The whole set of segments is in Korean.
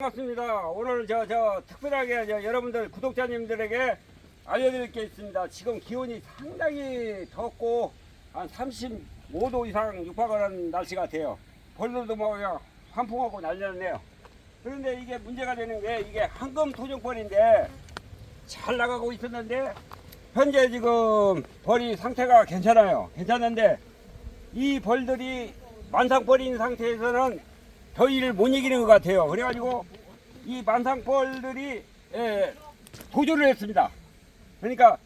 반갑습니다. 오늘 저, 저 특별하게 저 여러분들 구독자님들에게 알려드릴 게 있습니다. 지금 기온이 상당히 덥고 한 35도 이상 육박하는 날씨 같아요. 벌들도 뭐 그냥 환풍하고 난리났네요. 그런데 이게 문제가 되는 게 이게 황금 토종벌인데 잘 나가고 있었는데 현재 지금 벌이 상태가 괜찮아요. 괜찮은데 이 벌들이 만상벌인 상태에서는 더위를 못 이기는 것 같아요. 그래가지고 이 만상벌들이 에, 도주를 했습니다. 그러니까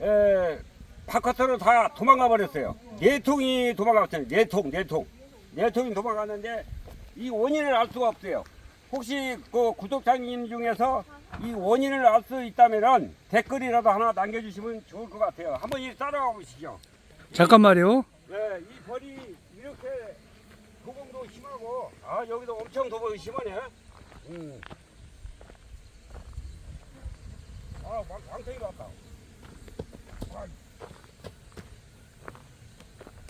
에, 바깥으로 다 도망가 버렸어요. 네 통이 도망갔어요. 네 통, 네 통. 네 통이 도망갔는데 이 원인을 알 수가 없어요. 혹시 그 구독자님 중에서 이 원인을 알 수 있다면 댓글이라도 하나 남겨주시면 좋을 것 같아요. 한번 이 따라가 보시죠. 잠깐만요. 네, 이 벌이 이렇게 도봉도 심하고 아 여기도 엄청 도봉이 심하네. 음. 아 왕, 왕탱이가 왔다.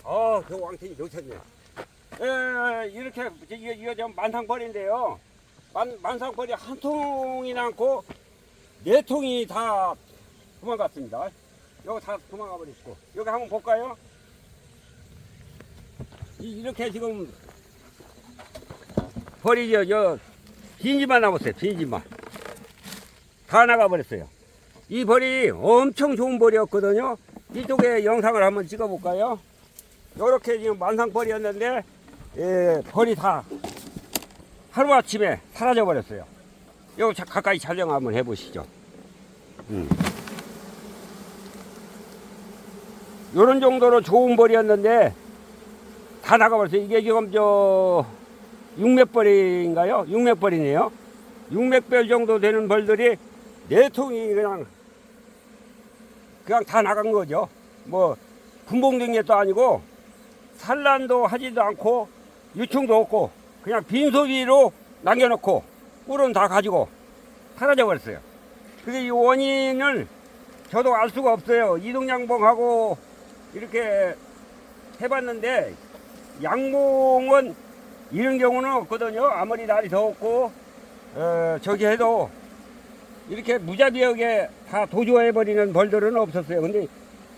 아그 왕탱이 놓쳤네. 에 이렇게 이게 이거 좀 만상벌인데요. 만 만상벌이 한 통이 남고 네 통이 다 도망갔습니다. 여기 다 도망가 버리시고 여기 한번 볼까요? 이- 이렇게 지금 벌이 저, 저 빈집만 남았어요. 빈집만 다 나가버렸어요. 이 벌이 엄청 좋은 벌이었거든요. 이쪽에 영상을 한번 찍어볼까요? 이렇게 지금 만상벌이었는데 예, 벌이 다 하루아침에 사라져 버렸어요. 여기 자- 가까이 촬영 한번 해보시죠. 음. 이런 정도로 좋은 벌이었는데 다 나가버렸어요. 이게 지금 저 육맥벌인가요? 육맥벌이네요. 육맥벌 정도 되는 벌들이 네 통이 그냥 그냥 다 나간 거죠. 뭐 것도 아니고 산란도 하지도 않고 유충도 없고 그냥 빈소비로 남겨놓고 꿀은 다 가지고 사라져 버렸어요. 근데 이 원인을 저도 알 수가 없어요. 이동양봉하고 이렇게 해봤는데 양봉은 이런 경우는 없거든요. 아무리 날이 더웠고 어, 저기 해도 이렇게 무자비하게 다 도주해버리는 벌들은 없었어요. 근데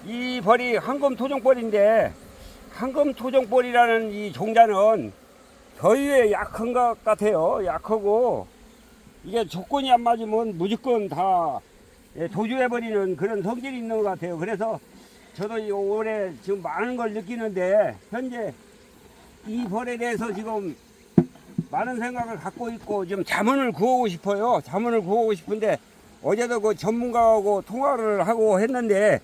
이 벌이 황금 토종벌인데 황금 토종벌이라는 이 종자는 더위에 약한 것 같아요. 약하고 이게 조건이 안 맞으면 무조건 다 예, 도주해버리는 그런 성질이 있는 것 같아요. 그래서 저도 이 올해 지금 많은 걸 느끼는데 현재 이 벌에 대해서 지금 많은 생각을 갖고 있고 지금 자문을 구하고 싶어요. 자문을 구하고 싶은데 어제도 그 전문가하고 통화를 하고 했는데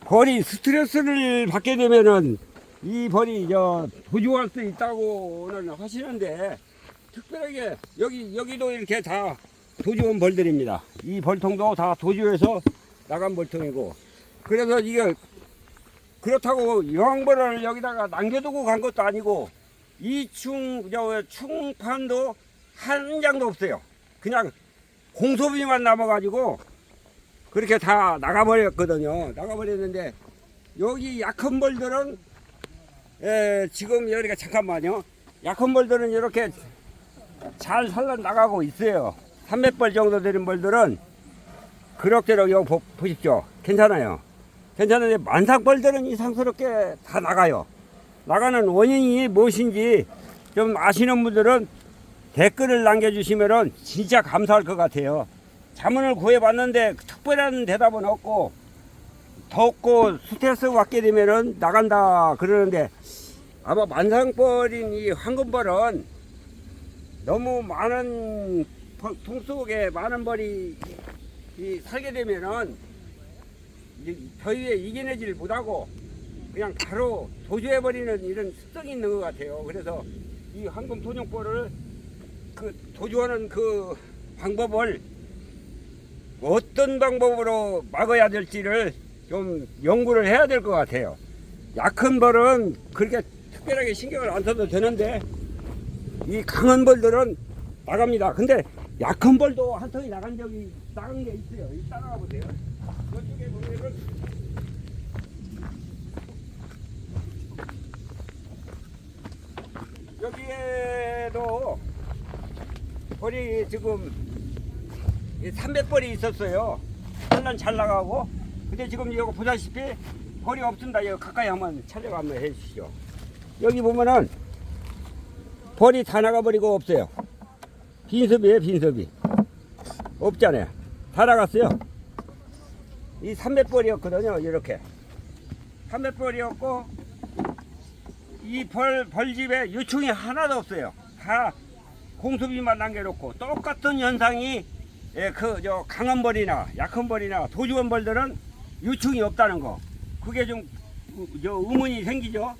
벌이 스트레스를 받게 되면은 이 벌이 저 도주할 수 있다고는 하시는데 특별하게 여기 여기도 이렇게 다 도주한 벌들입니다. 이 벌통도 다 도주해서 나간 벌통이고 그래서 이게 그렇다고 여왕벌을 여기다가 남겨두고 간 것도 아니고 이충 저 충판도 한 장도 없어요. 그냥 공소비만 남아가지고 그렇게 다 나가버렸거든요. 나가버렸는데 여기 약한 벌들은 에, 지금 여기가 잠깐만요. 약한 벌들은 이렇게 잘 살라 나가고 있어요. 300벌 정도 되는 벌들은 그럭저럭 여기 보, 보십시오. 괜찮아요. 괜찮은데 만상벌들은 이상스럽게 다 나가요. 나가는 원인이 무엇인지 좀 아시는 분들은 댓글을 남겨주시면 진짜 감사할 것 같아요. 자문을 구해봤는데 특별한 대답은 없고 덥고 스트레스 받게 되면은 나간다 그러는데 아마 만상벌인 이 황금벌은 너무 많은 벌- 통 속에 많은 벌이 이 살게 되면은 이 더위에 이겨내지를 못하고 그냥 바로 도주해버리는 이런 습성이 있는 것 같아요. 그래서 이 황금 토종벌을 그 도주하는 그 방법을 어떤 방법으로 막아야 될지를 좀 연구를 해야 될 것 같아요. 약한 벌은 그렇게 특별하게 신경을 안 써도 되는데 이 강한 벌들은 나갑니다. 근데 약한 벌도 한 통이 나간 적이 나간 게 있어요. 이 따라가 보세요. 이쪽에 보면은 여기에도 벌이 지금 300벌이 있었어요. 산란 잘 나가고. 근데 지금 이거 보다시피 벌이 없습니다. 이거 가까이 한번 촬영 한번 해주시죠. 여기 보면은 벌이 다 나가버리고 없어요. 빈섭이에요, 빈섭이. 없잖아요. 다 나갔어요. 이 300벌이었거든요, 이렇게. 300벌이었고, 이 벌, 벌집에 유충이 하나도 없어요. 다 공수비만 남겨놓고, 똑같은 현상이, 예, 그, 저, 강한 벌이나 약한 벌이나 도주원 벌들은 유충이 없다는 거. 그게 좀, 우- 저, 의문이 생기죠.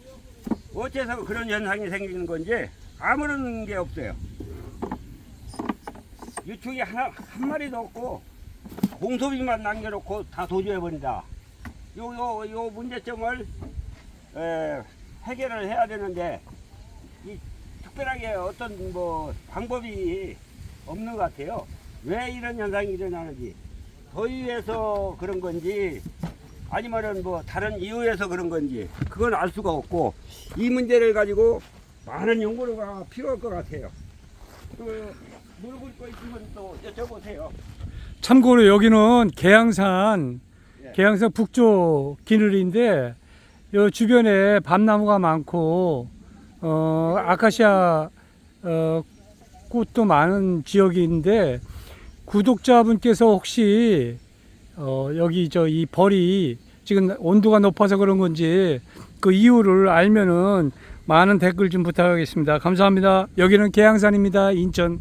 어째서 그런 현상이 생기는 건지 아무런 게 없어요. 유충이 하나, 한 마리도 없고, 공소비만 남겨놓고 다 도주해버린다. 요, 요, 요 문제점을 에, 해결을 해야 되는데, 이 특별하게 어떤 뭐 방법이 없는 것 같아요. 왜 이런 현상이 일어나는지, 더위에서 그런 건지, 아니면은 뭐 다른 이유에서 그런 건지, 그건 알 수가 없고, 이 문제를 가지고 많은 연구가 필요할 것 같아요. 그, 물어볼 거 있으면 또 여쭤보세요. 참고로 여기는 계양산 예. 계양산 북쪽 기늘인데 요 주변에 밤나무가 많고 어 아카시아 어 꽃도 많은 지역인데 구독자분께서 혹시 어 여기 저 이 벌이 지금 온도가 높아서 그런 건지 그 이유를 알면은 많은 댓글 좀 부탁하겠습니다. 감사합니다. 여기는 계양산입니다. 인천.